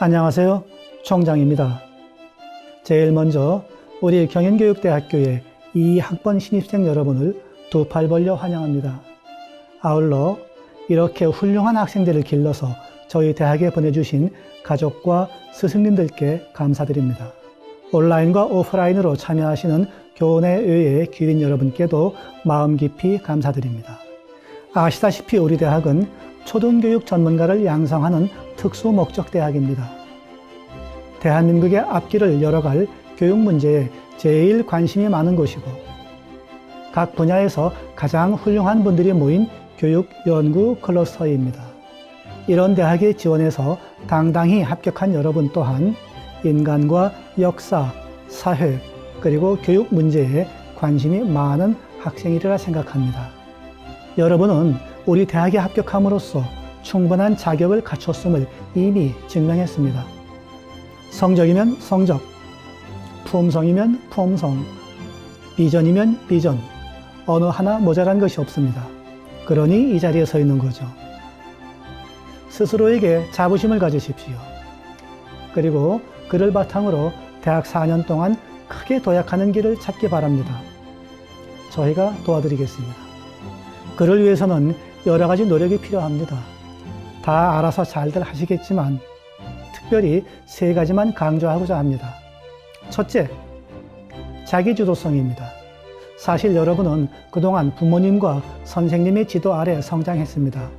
안녕하세요. 총장입니다. 제일 먼저 우리 경인교육대학교의 이 학번 신입생 여러분을 두 팔 벌려 환영합니다. 아울러 이렇게 훌륭한 학생들을 길러서 저희 대학에 보내주신 가족과 스승님들께 감사드립니다. 온라인과 오프라인으로 참여하시는 교내외의 귀린 여러분께도 마음 깊이 감사드립니다. 아시다시피 우리 대학은 초등교육 전문가를 양성하는 특수 목적 대학입니다. 대한민국의 앞길을 열어갈 교육 문제에 제일 관심이 많은 곳이고 각 분야에서 가장 훌륭한 분들이 모인 교육 연구 클러스터입니다. 이런 대학에 지원해서 당당히 합격한 여러분 또한 인간과 역사, 사회, 그리고 교육 문제에 관심이 많은 학생이리라 생각합니다. 여러분은 우리 대학에 합격함으로써 충분한 자격을 갖췄음을 이미 증명했습니다. 성적이면 성적, 품성이면 품성, 비전이면 비전, 어느 하나 모자란 것이 없습니다. 그러니 이 자리에 서 있는 거죠. 스스로에게 자부심을 가지십시오. 그리고 그를 바탕으로 대학 4년 동안 크게 도약하는 길을 찾기 바랍니다. 저희가 도와드리겠습니다. 그를 위해서는 여러 가지 노력이 필요합니다. 다 알아서 잘들 하시겠지만 특별히 세 가지만 강조하고자 합니다. 첫째, 자기주도성입니다. 사실 여러분은 그동안 부모님과 선생님의 지도 아래 성장했습니다.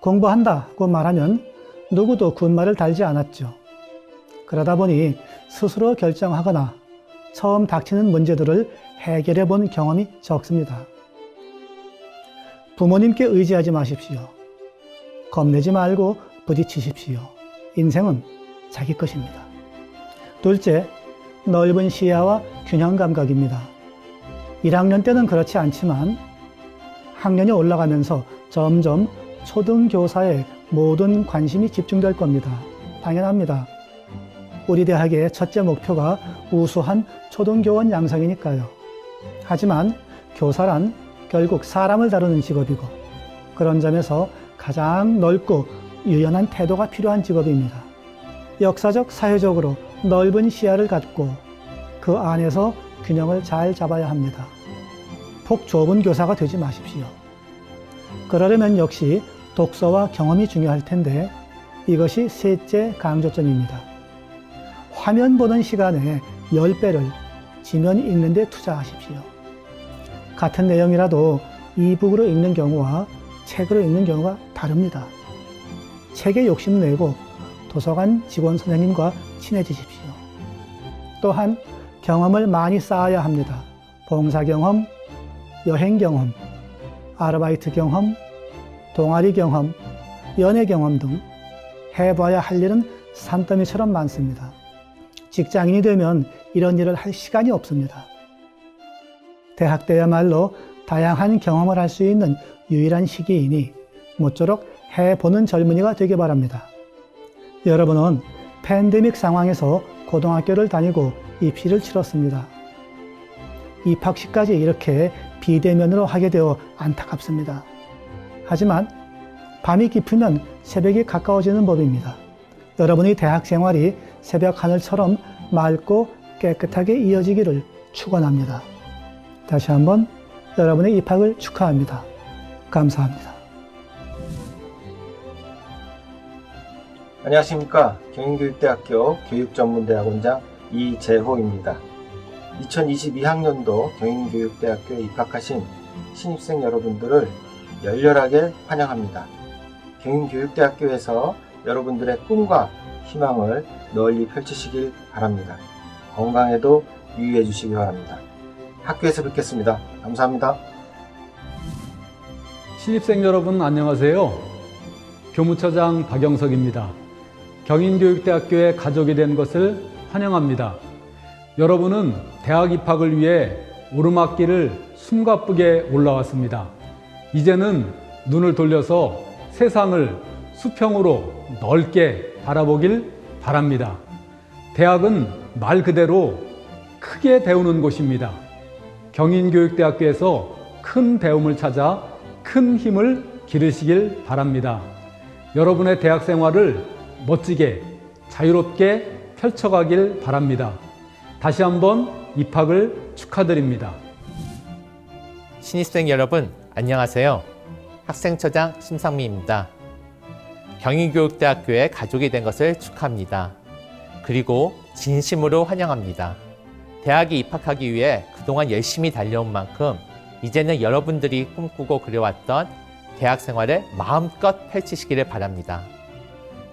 공부한다고 말하면 누구도 군말을 달지 않았죠. 그러다 보니 스스로 결정하거나 처음 닥치는 문제들을 해결해 본 경험이 적습니다. 부모님께 의지하지 마십시오. 겁내지 말고 부딪히십시오. 인생은 자기 것입니다. 둘째, 넓은 시야와 균형 감각입니다. 1학년 때는 그렇지 않지만 학년이 올라가면서 점점 초등교사의 모든 관심이 집중될 겁니다. 당연합니다. 우리 대학의 첫째 목표가 우수한 초등교원 양성이니까요. 하지만 교사란 결국 사람을 다루는 직업이고 그런 점에서 가장 넓고 유연한 태도가 필요한 직업입니다. 역사적, 사회적으로 넓은 시야를 갖고 그 안에서 균형을 잘 잡아야 합니다. 폭 좁은 교사가 되지 마십시오. 그러려면 역시 독서와 경험이 중요할 텐데 이것이 셋째 강조점입니다. 화면 보는 시간에 10배를 지면 읽는 데 투자하십시오. 같은 내용이라도 이북으로 읽는 경우와 책으로 읽는 경우가 다릅니다. 책에 욕심내고 도서관 직원 선생님과 친해지십시오. 또한 경험을 많이 쌓아야 합니다. 봉사 경험, 여행 경험, 아르바이트 경험, 동아리 경험, 연애 경험 등 해봐야 할 일은 산더미처럼 많습니다. 직장인이 되면 이런 일을 할 시간이 없습니다. 대학 때야말로 다양한 경험을 할 수 있는 유일한 시기이니 모쪼록 해보는 젊은이가 되기 바랍니다. 여러분은 팬데믹 상황에서 고등학교를 다니고 입시를 치렀습니다. 입학시까지 이렇게 비대면으로 하게 되어 안타깝습니다. 하지만 밤이 깊으면 새벽이 가까워지는 법입니다. 여러분의 대학 생활이 새벽 하늘처럼 맑고 깨끗하게 이어지기를 축원합니다. 다시 한번 여러분의 입학을 축하합니다. 감사합니다. 안녕하십니까. 경인교육대학교 교육전문대학원장 이재호입니다. 2022학년도 경인교육대학교에 입학하신 신입생 여러분들을 열렬하게 환영합니다. 경인교육대학교에서 여러분들의 꿈과 희망을 널리 펼치시길 바랍니다. 건강에도 유의해 주시기 바랍니다. 학교에서 뵙겠습니다. 감사합니다. 신입생 여러분 안녕하세요. 교무처장 박영석입니다. 경인교육대학교의 가족이 된 것을 환영합니다. 여러분은 대학 입학을 위해 오르막길을 숨가쁘게 올라왔습니다. 이제는 눈을 돌려서 세상을 수평으로 넓게 바라보길 바랍니다. 대학은 말 그대로 크게 배우는 곳입니다. 경인교육대학교에서 큰 배움을 찾아 큰 힘을 기르시길 바랍니다. 여러분의 대학 생활을 멋지게 자유롭게 펼쳐가길 바랍니다. 다시 한번 입학을 축하드립니다. 신입생 여러분, 안녕하세요. 학생처장 심상미입니다. 경인교육대학교에 가족이 된 것을 축하합니다. 그리고 진심으로 환영합니다. 대학에 입학하기 위해 그동안 열심히 달려온 만큼 이제는 여러분들이 꿈꾸고 그려왔던 대학 생활을 마음껏 펼치시기를 바랍니다.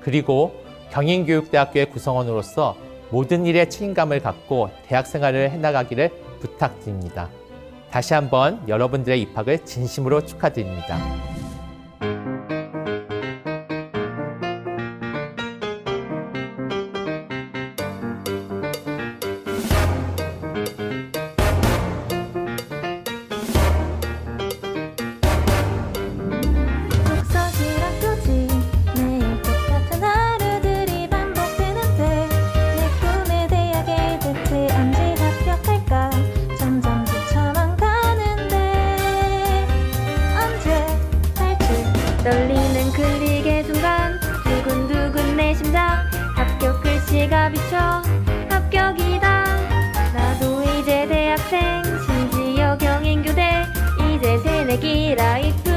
그리고 경인교육대학교의 구성원으로서 모든 일에 책임감을 갖고 대학 생활을 해나가기를 부탁드립니다. 다시 한번 여러분들의 입학을 진심으로 축하드립니다. 떨리는 클릭의 순간 두근두근 내 심장 합격 글씨가 비쳐 합격이다. 나도 이제 대학생 심지어 경인교대 이제 새내기 라이프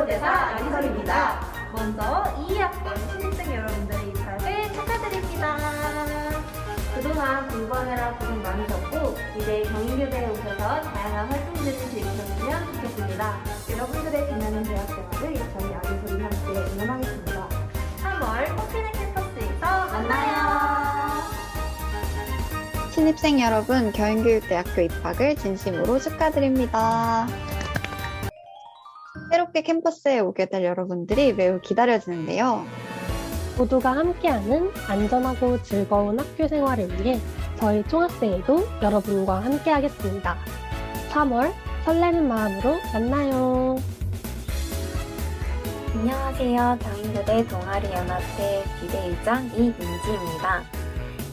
홍보대사 안희설입니다. 먼저 2학번 신입생 여러분들의 입학을 축하드립니다. 그동안 공부하느라 고생 많으셨고 이제 경인교대에 오셔서 다양한 활동들을 즐기셨으면 좋겠습니다. 여러분들의 빛나는 대학생활을 저희 안희설이 함께 응원하겠습니다. 3월 꽃피는 캠퍼스에서 만나요. 신입생 여러분, 경인교육대학교 입학을 진심으로 축하드립니다. 새롭게 캠퍼스에 오게 될 여러분들이 매우 기다려지는데요. 모두가 함께하는 안전하고 즐거운 학교 생활을 위해 저희 총학생회도 여러분과 함께하겠습니다. 3월 설레는 마음으로 만나요. 안녕하세요. 경인교대 동아리연합회 비대위장 이민지입니다.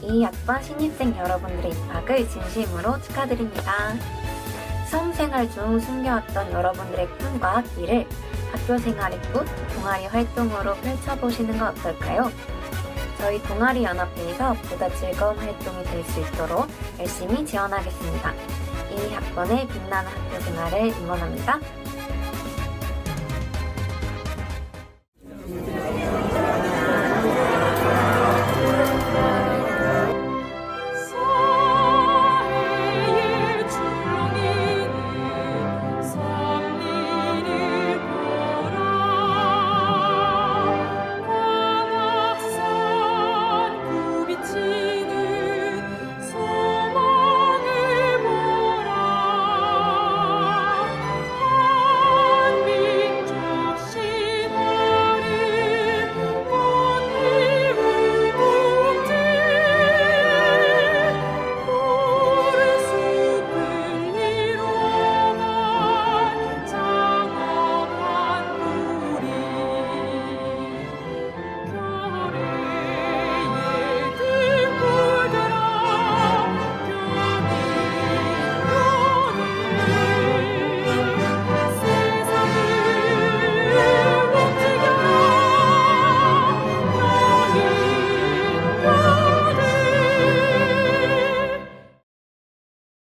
이 학번 신입생 여러분들의 입학을 진심으로 축하드립니다. 수험생활 중 숨겨왔던 여러분들의 꿈과 길을 학교 생활의 꽃 동아리 활동으로 펼쳐보시는 건 어떨까요? 저희 동아리 연합회에서 보다 즐거운 활동이 될 수 있도록 열심히 지원하겠습니다. 이 학번의 빛나는 학교 생활을 응원합니다.